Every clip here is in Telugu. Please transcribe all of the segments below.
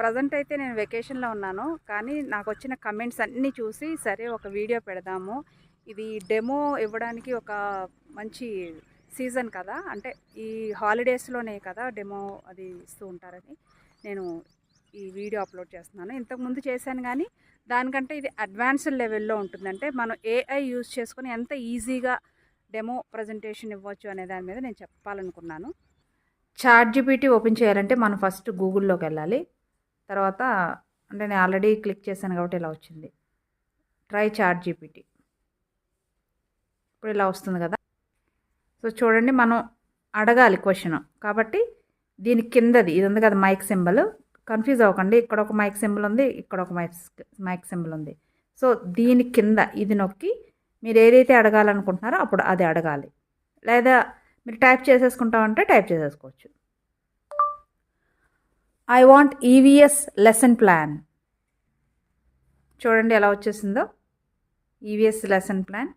ప్రజెంట్ అయితే నేను వెకేషన్లో ఉన్నాను. కానీ నాకు వచ్చిన కమెంట్స్ అన్నీ చూసి సరే ఒక వీడియో పెడదాము. ఇది డెమో ఇవ్వడానికి ఒక మంచి సీజన్ కదా. అంటే ఈ హాలిడేస్లోనే కదా డెమో అది ఇస్తూ ఉంటారని నేను ఈ వీడియో అప్లోడ్ చేస్తున్నాను. ఇంతకుముందు చేశాను కానీ దానికంటే ఇది అడ్వాన్స్డ్ లెవెల్లో ఉంటుందంటే మనం ఏఐ యూజ్ చేసుకొని ఎంత ఈజీగా డెమో ప్రజెంటేషన్ ఇవ్వచ్చు అనే దాని మీద నేను చెప్పాలనుకున్నాను. చాట్ జీపీటీ ఓపెన్ చేయాలంటే మనం ఫస్ట్ గూగుల్లోకి వెళ్ళాలి. తర్వాత అంటే నేను ఆల్రెడీ క్లిక్ చేశాను కాబట్టి ఇలా వచ్చింది. ట్రై చాట్ జీపీటీ ఇప్పుడు ఇలా వస్తుంది కదా. సో చూడండి మనం అడగాలి క్వశ్చన్. కాబట్టి దీని కిందది ఇది ఉంది కదా మైక్ సింబల్. కన్ఫ్యూజ్ అవ్వకండి. ఇక్కడ ఒక మైక్ సింబల్ ఉంది ఇక్కడ ఒక మైక్ మైక్ సింబల్ ఉంది. సో దీని కింద ఇది నొక్కి మీరు ఏదైతే అడగాలనుకుంటున్నారో అప్పుడు అది అడగాలి. లేదా మీరు టైప్ చేసేసుకుంటామంటే టైప్ చేసేసుకోవచ్చు. I want EVS lesson plan చూడండి ఎలా వచ్చేసిందో. EVS lesson plan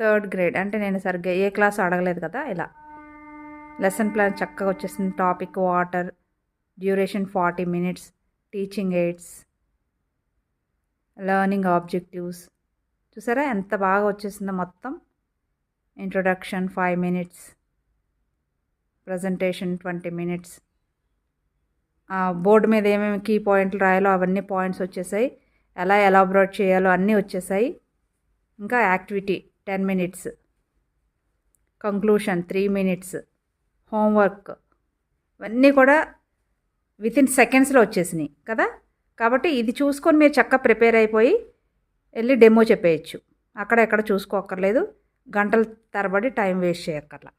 third grade అంటే నేను సరిగ్గా ఏ క్లాస్ అడగలేదు కదా ఇలా. లెసన్ ప్లాన్ చక్కగా వచ్చేసింది. Topic water duration forty minutes teaching aids learning objectives చూసారా? ఎంత బాగా వచ్చేసిందో మొత్తం. Introduction five minutes presentation twenty minutes board మీద ఏమేమి కీ పాయింట్లు రాయాలో అవన్నీ పాయింట్స్ వచ్చేసాయి. ఎలా ఎలాబరేట్ చేయాలో అన్నీ వచ్చేసాయి. ఇంకా activity ten minutes conclusion three minutes homework ఇవన్నీ కూడా విత్ ఇన్ సెకండ్స్లో వచ్చేసినాయి కదా? కాబట్టి ఇది చూసుకొని మీరు చక్కగా ప్రిపేర్ అయిపోయి వెళ్ళి డెమో చెప్పేయచ్చు. అక్కడ ఎక్కడ చూసుకోక్కర్లేదు. గంటల తరబడి టైం వేస్ట్ చేయక్కర్లా.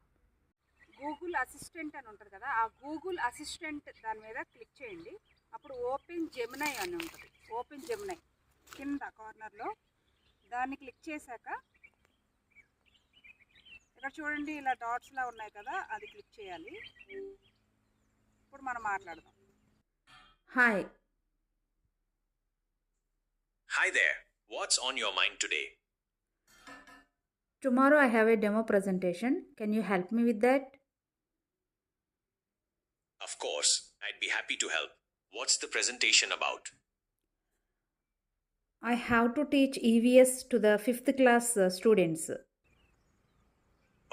గూగుల్ అసిస్టెంట్ అని ఉంటుంది కదా ఆ గూగుల్ అసిస్టెంట్ దాని మీద క్లిక్ చేయండి. అప్పుడు ఓపెన్ జెమినై అని ఉంటుంది. ఓపెన్ జెమినై కింద కార్నర్లో దాన్ని క్లిక్ చేశాక ఇక్కడ చూడండి ఇలా డాట్స్లా ఉన్నాయి కదా అది క్లిక్ చేయాలి. ఇప్పుడు మనం మాట్లాడదాం. Hi Hi there. What's on your mind today? Tomorrow I have a demo presentation. Can you help me with that? Of course, I'd be happy to help. What's the presentation about? I have to teach EVS to the 5th class uh, students.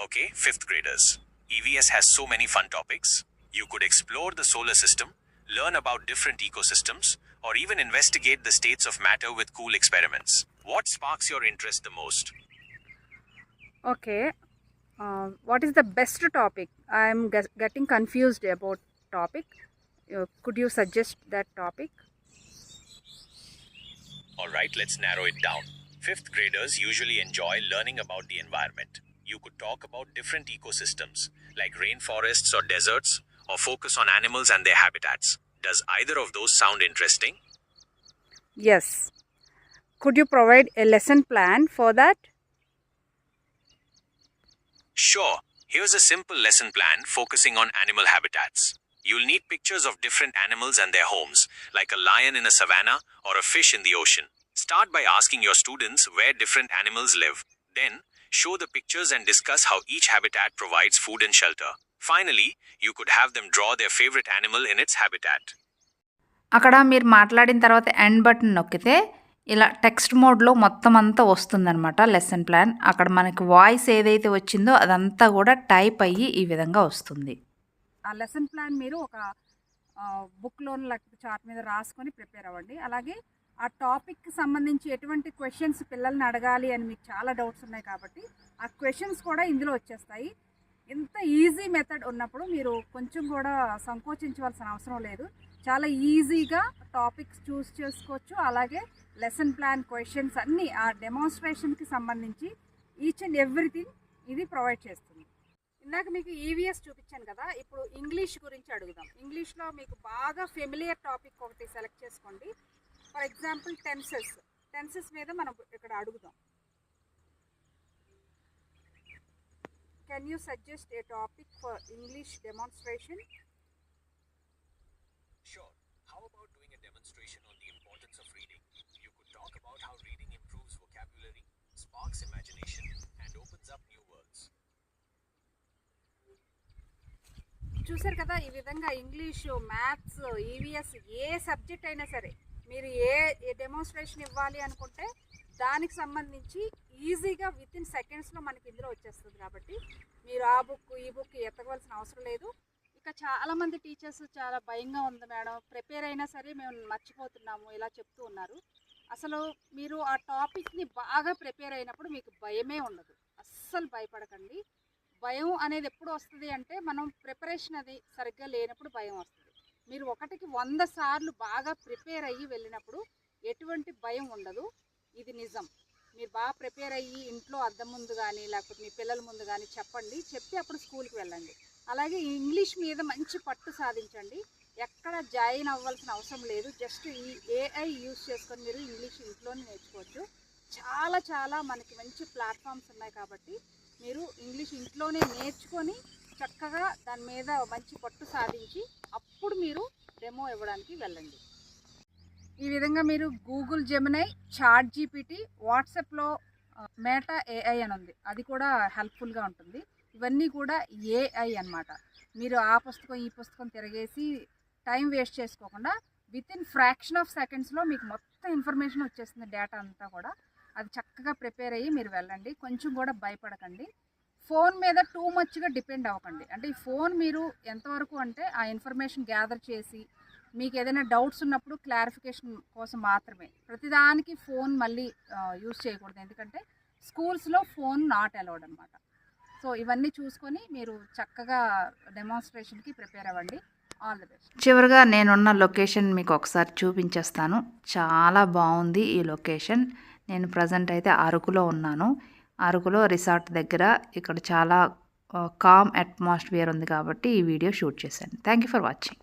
Okay, 5th graders. EVS has so many fun topics. You could explore the solar system, learn about different ecosystems, or even investigate the states of matter with cool experiments. What sparks your interest the most? Okay. Uh, what is the best topic? I'm get getting confused about topic. Uh, could you suggest that topic? All right, let's narrow it down. Fifth graders usually enjoy learning about the environment. You could talk about different ecosystems, like rainforests or deserts, or focus on animals and their habitats. Does either of those sound interesting? Yes. Could you provide a lesson plan for that? Sure. Here's a simple lesson plan focusing on animal habitats. You'll need pictures of different animals and their homes, like a lion in a savanna or a fish in the ocean. Start by asking your students where different animals live. Then, show the pictures and discuss how each habitat provides food and shelter. Finally, you could have them draw their favorite animal in its habitat. అక్కడ మీరు మాట్లాడిన తర్వాత ఎండ్ బటన్ నొక్కితే ఇలా టెక్స్ట్ మోడ్లో మొత్తం అంతా వస్తుందన్నమాట లెసన్ ప్లాన్ అక్కడ మనకి వాయిస్ ఏదైతే వచ్చిందో అదంతా కూడా టైప్ అయ్యి ఈ విధంగా వస్తుంది ఆ లెసన్ ప్లాన్ మీరు ఒక బుక్లోని లేకపోతే చార్ట్ మీద రాసుకొని ప్రిపేర్ అవ్వండి అలాగే ఆ టాపిక్కి సంబంధించి ఎటువంటి క్వశ్చన్స్ పిల్లల్ని అడగాలి అని మీకు చాలా డౌట్స్ ఉన్నాయి కాబట్టి ఆ క్వశ్చన్స్ కూడా ఇందులో వచ్చేస్తాయి. ఇంత ఈజీ మెథడ్ ఉన్నప్పుడు మీరు కొంచెం కూడా సంకోచించవలసిన అవసరం లేదు. చాలా ఈజీగా టాపిక్స్ చూస్ చేసుకోవచ్చు. అలాగే లెసన్ ప్లాన్ క్వశ్చన్స్ అన్నీ ఆ డెమాన్స్ట్రేషన్కి సంబంధించి ఈచ్ అండ్ ఎవ్రీథింగ్ ఇది ప్రొవైడ్ చేస్తుంది. ఇందాక మీకు ఈవీఎస్ చూపించాను కదా ఇప్పుడు ఇంగ్లీష్ గురించి అడుగుదాం. ఇంగ్లీష్లో మీకు బాగా ఫెమిలియర్ టాపిక్ ఒకటి సెలెక్ట్ చేసుకోండి. For example tenses. టెన్సెస్ మీద మనం ఇక్కడ అడుగుదాం. Can you suggest a topic for English demonstration sure how about doing on importance of reading you talk how reading improves vocabulary sparks imagination and opens up words చూసారు కదా ఈ విధంగా ఇంగ్లీషు మ్యాథ్స్ ఈవీఎస్ ఏ సబ్జెక్ట్ అయినా సరే మీరు ఏ డెమోన్స్ట్రేషన్ ఇవ్వాలి అనుకుంటే దానికి సంబంధించి ఈజీగా విత్ ఇన్ సెకండ్స్లో మనకి ఇందులో వచ్చేస్తుంది కాబట్టి మీరు ఆ బుక్ ఈ బుక్ ఎత్తకవలసిన అవసరం లేదు. ఇక చాలామంది టీచర్స్ చాలా భయంగా ఉంది మేడం. ప్రిపేర్ అయినా సరే మేము మర్చిపోతున్నాము ఇలా చెప్తూ ఉన్నారు. అసలు మీరు ఆ టాపిక్ని బాగా ప్రిపేర్ అయినప్పుడు మీకు భయమే ఉండదు. అస్సలు భయపడకండి. భయం అనేది ఎప్పుడు వస్తుంది అంటే మనం ప్రిపరేషన్ అది సరిగ్గా లేనప్పుడు భయం వస్తుంది. మీరు ఒకటికి వంద సార్లు బాగా ప్రిపేర్ అయ్యి వెళ్ళినప్పుడు ఎటువంటి భయం ఉండదు. ఇది నిజం. మీరు బాగా ప్రిపేర్ అయ్యి ఇంట్లో అద్దం ముందు కానీ లేకపోతే మీ పిల్లల ముందు కానీ చెప్పండి. చెప్పి అప్పుడు స్కూల్కి వెళ్ళండి. అలాగే ఇంగ్లీష్ మీద మంచి పట్టు సాధించండి. ఎక్కడ జాయిన్ అవ్వాల్సిన అవసరం లేదు. జస్ట్ ఈ ఏఐ యూస్ చేసుకొని మీరు ఇంగ్లీష్ ఇంట్లోనే నేర్చుకోవచ్చు. చాలా చాలా మనకి మంచి ప్లాట్ఫామ్స్ ఉన్నాయి కాబట్టి మీరు ఇంగ్లీష్ ఇంట్లోనే నేర్చుకొని చక్కగా దాని మీద మంచి పట్టు సాధించి అప్పుడు మీరు డెమో ఇవ్వడానికి వెళ్ళండి. ఈ విధంగా మీరు గూగుల్ జెమినై చాట్ జీపీటీ వాట్సాప్లో మేటా ఏఐ అని ఉంది. అది కూడా హెల్ప్ఫుల్గా ఉంటుంది. ఇవన్నీ కూడా ఏఐ అన్నమాట. మీరు ఆ పుస్తకం ఈ పుస్తకం తిరగేసి టైం వేస్ట్ చేసుకోకుండా విత్ ఇన్ ఫ్రాక్షన్ ఆఫ్ సెకండ్స్లో మీకు మొత్తం ఇన్ఫర్మేషన్ వచ్చేస్తుంది డేటా అంతా కూడా. అది చక్కగా ప్రిపేర్ అయ్యి మీరు వెళ్ళండి. కొంచెం కూడా భయపడకండి. ఫోన్ మీద టూ మచ్గా డిపెండ్ అవ్వకండి. అంటే ఈ ఫోన్ మీరు ఎంతవరకు అంటే ఆ ఇన్ఫర్మేషన్ గ్యాదర్ చేసి మీకు ఏదైనా డౌట్స్ ఉన్నప్పుడు క్లారిఫికేషన్ కోసం మాత్రమే. ప్రతిదానికి ఫోన్ మళ్ళీ యూజ్ చేయకూడదు. ఎందుకంటే స్కూల్స్లో ఫోన్ నాట్ అలౌడ్ అనమాట సో ఇవన్నీ చూసుకొని మీరు చక్కగా డెమాన్స్ట్రేషన్కి ప్రిపేర్ అవ్వండి. All the best. చివరిగా నేనున్న లొకేషన్ మీకు ఒకసారి చూపించేస్తాను. చాలా బాగుంది ఈ లొకేషన్. నేను ప్రజెంట్ అయితే అరకులో ఉన్నాను. అరకులో రిసార్ట్ దగ్గర ఇక్కడ చాలా కామ్ అట్మాస్ఫియర్ ఉంది కాబట్టి ఈ వీడియో షూట్ చేశాను. Thank you for watching